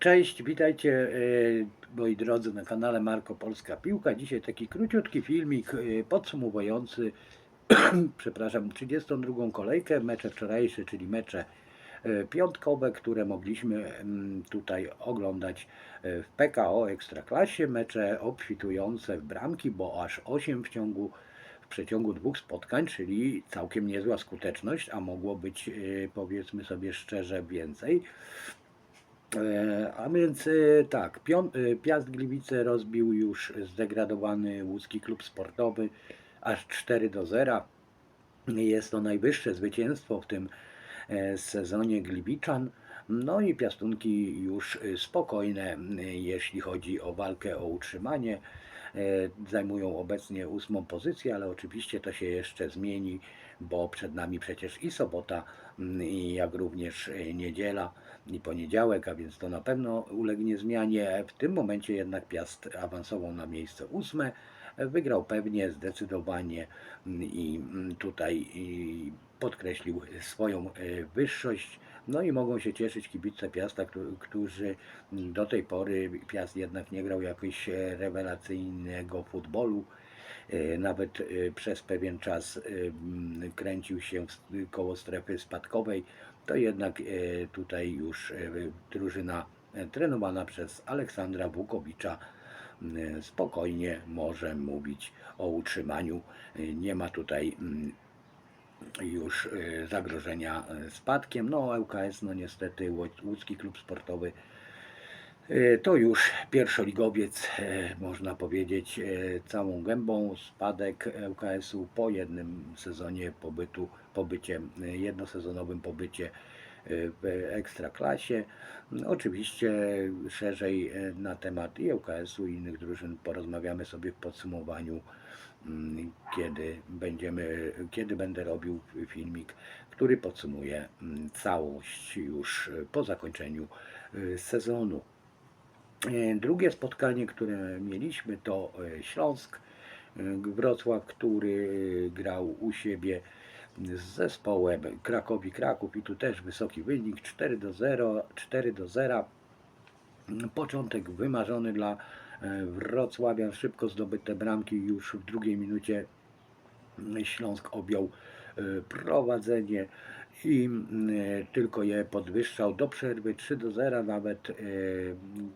Cześć, witajcie e, moi drodzy na kanale Marko Polska Piłka. Dzisiaj taki króciutki filmik e, podsumowujący, przepraszam, 32 kolejkę, mecze wczorajsze, czyli mecze e, piątkowe, które mogliśmy mm, tutaj oglądać w PKO Ekstraklasie. Mecze obfitujące w bramki, bo aż 8 w ciągu w przeciągu dwóch spotkań, czyli całkiem niezła skuteczność, a mogło być powiedzmy sobie szczerze więcej. E, A więc e, tak, e, Piast Gliwice rozbił już zdegradowany łódzki klub sportowy aż 4 do 0. Jest to najwyższe zwycięstwo w tym sezonie Gliwiczan. No i piastunki już spokojne, jeśli chodzi o walkę o utrzymanie. E, Zajmują obecnie ósmą pozycję, ale oczywiście to się jeszcze zmieni, bo przed nami przecież i sobota, m, i jak również e, niedziela i poniedziałek, a więc to na pewno ulegnie zmianie. W tym momencie jednak Piast awansował na miejsce ósme. Wygrał pewnie, zdecydowanie mm, i mm, tutaj podkreślił swoją e, wyższość. No i mogą się cieszyć kibice Piasta, któ- którzy mm, do tej pory Piast jednak nie grał jakoś e, rewelacyjnego futbolu. E, Nawet przez pewien czas e, m, kręcił się koło strefy spadkowej. To jednak tutaj już drużyna trenowana przez Aleksandra Wukowicza m, spokojnie może mówić o utrzymaniu. E, Nie ma tutaj mm, już e, zagrożenia e, spadkiem. No ŁKS, no niestety łódzki klub sportowy e, to już pierwszoligowiec, e, można powiedzieć, e, całą gębą spadek ŁKS-u po jednym sezonie pobytu, pobycie, e, jednosezonowym pobycie e, w Ekstraklasie. Oczywiście szerzej e, na temat i ŁKS-u i innych drużyn porozmawiamy sobie w podsumowaniu, mm, kiedy będziemy, kiedy będę robił filmik, który podsumuje mm, całość już po zakończeniu e, sezonu. Drugie spotkanie, które mieliśmy, to Śląsk Wrocław, który grał u siebie z zespołem Krakowi Kraków i tu też wysoki wynik 4 do 0, 4 do 0. Początek wymarzony dla e, Wrocławian, szybko zdobyte bramki już w drugiej minucie. Śląsk objął e, prowadzenie i mm, e, tylko je podwyższał do przerwy 3 do 0 nawet e,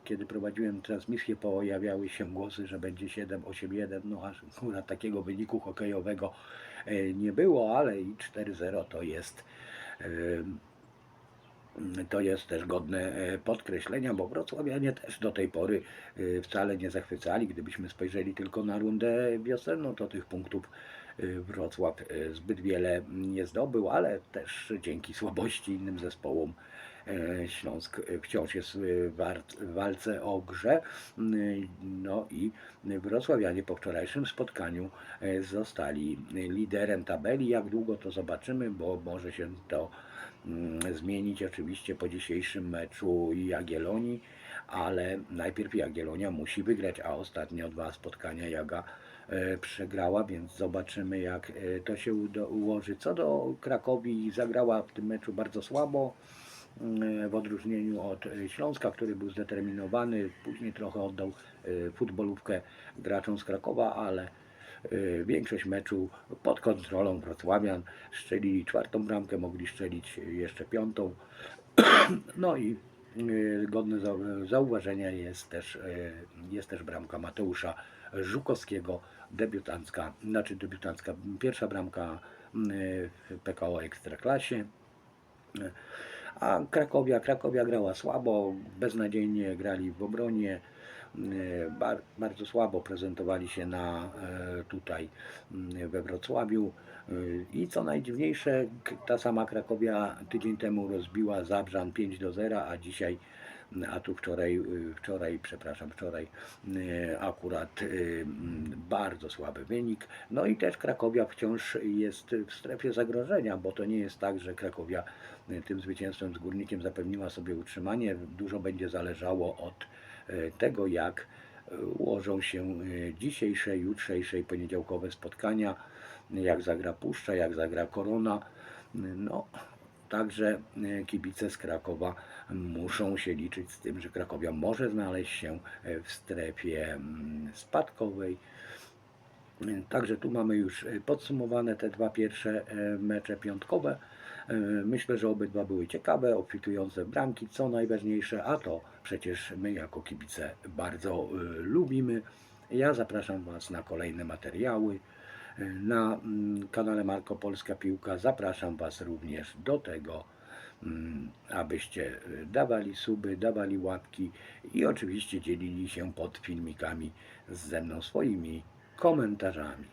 kiedy prowadziłem transmisję pojawiały się głosy, że będzie 7-8-1 no aż akurat takiego wyniku hokejowego e, nie było, ale i 4-0 to jest to jest też godne podkreślenia, bo wrocławianie też do tej pory wcale nie zachwycali. Gdybyśmy spojrzeli tylko na rundę wiosenną, to tych punktów Wrocław e, zbyt wiele nie zdobył, ale też dzięki słabości innym zespołom e, Śląsk wciąż jest w walce o grze. No i wrocławianie po wczorajszym spotkaniu zostali liderem tabeli. Jak długo to zobaczymy, bo może się to mm, zmienić oczywiście po dzisiejszym meczu Jagiellonii, ale najpierw Jagiellonia musi wygrać, a ostatnio dwa spotkania Jaga e, przegrała, więc zobaczymy jak e, to się ułoży. Co do Krakowi, zagrała w tym meczu bardzo słabo, mm, w odróżnieniu od e, Śląska, który był zdeterminowany, później trochę oddał futbolówkę graczom z Krakowa, ale większość meczu pod kontrolą wrocławian. Strzelili czwartą bramkę, mogli strzelić jeszcze piątą. No i godne zau- zauważenia jest też, e, jest też bramka Mateusza Żukowskiego, debiutancka, znaczy debiutancka, pierwsza bramka m, w PKO Ekstraklasie. A Krakowia, Krakowia grała słabo, beznadziejnie grali w obronie, bardzo słabo prezentowali się na, e, tutaj mm, we Wrocławiu. E, I co najdziwniejsze, ta sama Krakowia tydzień temu rozbiła Zabrzan 5 do 0, a dzisiaj, a tu wczoraj, e, wczoraj, przepraszam, wczoraj e, akurat e, mm, bardzo słaby wynik. No i też Krakowia wciąż jest w strefie zagrożenia, bo to nie jest tak, że Krakowia e, tym zwycięstwem z Górnikiem zapewniła sobie utrzymanie. Dużo będzie zależało od e, tego, jak e, ułożą się e, dzisiejsze, jutrzejsze i poniedziałkowe spotkania, jak zagra Puszcza, jak zagra Korona. No, także e, kibice z Krakowa muszą się liczyć z tym, że Krakowia może znaleźć się e, w strefie mm, spadkowej. E, Także tu mamy już e, podsumowane te dwa pierwsze e, mecze piątkowe. E, Myślę, że obydwa były ciekawe, obfitujące bramki, co najważniejsze, a to przecież my jako kibice bardzo e, lubimy. Ja zapraszam Was na kolejne materiały. E, Na mm, kanale Marko Polska Piłka zapraszam Was również do tego, mm, abyście dawali suby, dawali łapki i oczywiście dzielili się pod filmikami ze mną swoimi komentarzami.